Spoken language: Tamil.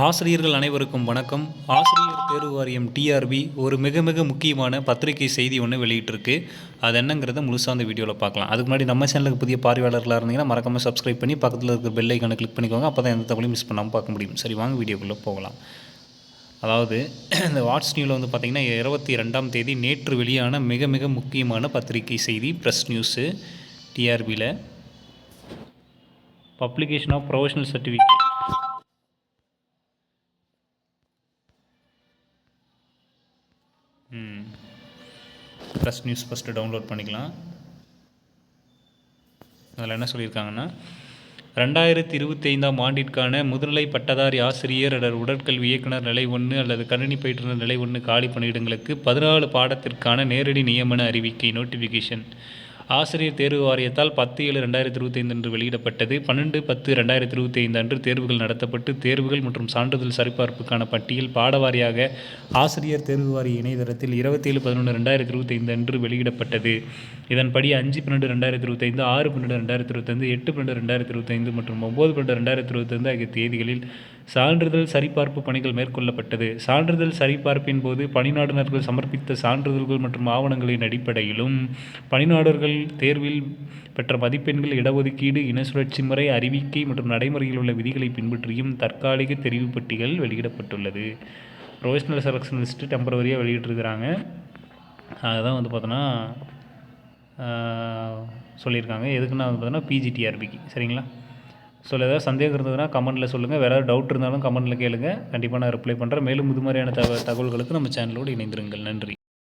ஆசிரியர்கள் அனைவருக்கும் வணக்கம். ஆசிரியர் தேர்வு வாரியம் டிஆர்பி ஒரு மிக மிக முக்கியமான பத்திரிகை செய்தி ஒன்று வெளியிட்டிருக்கு. அது என்னங்கிறத முழுசாக அந்த வீடியோவில் பார்க்கலாம். அதுக்கு முன்னாடி நம்ம சேனலுக்கு புதிய பார்வையாளர்களாக இருந்தீங்கன்னா மறக்காமல் சப்ஸ்கிரைப் பண்ணி பக்கத்தில் இருக்கிற பெல் ஐக்கானை கிளிக் பண்ணிக்கோங்க. அப்போ தான் எந்த தகவலையும் மிஸ் பண்ணாமல் பார்க்க முடியும். சரி வாங்க வீடியோக்குள்ளே போகலாம். அதாவது இந்த வாட்ஸ் நியூவில் வந்து பார்த்திங்கன்னா இருபத்தி ரெண்டாம் தேதி நேற்று வெளியான மிக மிக முக்கியமான பத்திரிகை செய்தி press news டிஆர்பியில் publication of professional certificate press news first download பண்ணிக்கலாம். அதில் என்ன சொல்லியிருக்காங்கன்னா ரெண்டாயிரத்தி இருபத்தி ஐந்தாம் ஆண்டிற்கான முதுநிலை பட்டதாரி ஆசிரியர் அல்லது உடற்கல்வி இயக்குனர் நிலை ஒன்று அல்லது கணினி பயிற்றுனர் நிலை ஒன்று காலி பணியிடங்களுக்கு பதினாலு பாடத்திற்கான நேரடி நியமன அறிவிக்கை நோட்டிஃபிகேஷன் ஆசிரியர் தேர்வு வாரியத்தால் பத்து ஏழு ரெண்டாயிரத்தி இருபத்தைந்து அன்று வெளியிடப்பட்டது. பன்னெண்டு பத்து ரெண்டாயிரத்தி இருபத்தி ஐந்து அன்று தேர்வுகள் நடத்தப்பட்டு தேர்வுகள் மற்றும் சான்றிதழ் சரிபார்ப்புக்கான பட்டியல் பாடவாரியாக ஆசிரியர் தேர்வு வாரிய இணையதளத்தில் இருபத்தேழு பதினொன்று ரெண்டாயிரத்தி இருபத்தைந்து அன்று வெளியிடப்பட்டது. இதன்படி அஞ்சு பன்னெண்டு ரெண்டாயிரத்தி இருபத்தைந்து ஆறு பன்னெண்டு ரெண்டாயிரத்தி இருபத்தைந்து எட்டு பன்னெண்டு ரெண்டாயிரத்தி இருபத்தைந்து மற்றும் ஒம்பது பன்னெண்டு ரெண்டாயிரத்தி இருபத்தைந்து ஆகிய தேதிகளில் சான்றிதழ் சரிபார்ப்பு பணிகள் மேற்கொள்ளப்பட்டது. சான்றிதழ் சரிபார்ப்பின் போது பணிநாடுனர்கள் சமர்ப்பித்த சான்றிதழ்கள் மற்றும் ஆவணங்களின் அடிப்படையிலும் பணிநாடர்கள் தேர்வில் பெற்ற மதிப்பெண்கள் இடஒதுக்கீடு இன சுழற்சி முறை அறிவிக்கை மற்றும் நடைமுறையில் உள்ள விதிகளை பின்பற்றியும் தற்காலிக தெரிவு பட்டியல் வெளியிடப்பட்டுள்ளது. ப்ரொஃபஷனல் செலெக்ஷன் லிஸ்ட்டு டெம்பரவரியாக வெளியிட்டிருக்கிறாங்க. அதுதான் வந்து பார்த்தோன்னா சொல்லியிருக்காங்க. எதுக்குன்னா வந்து பார்த்தோன்னா பிஜிடிஆர்பிக்கு சரிங்களா? ஸோ ஏதாவது சந்தேகம் இருந்ததுன்னா கமெண்ட்டில் சொல்லுங்கள் வேறு ஏதாவது டவுட் இருந்தாலும் கமெண்ட்டில் கேளுங்கள் கண்டிப்பாக நான் ரிப்ளை பண்ணுறேன் மேலும் இது மாதிரியான தக தகவல்களுக்கு நம்ம சேனலோடு இணைந்திருங்கள். நன்றி.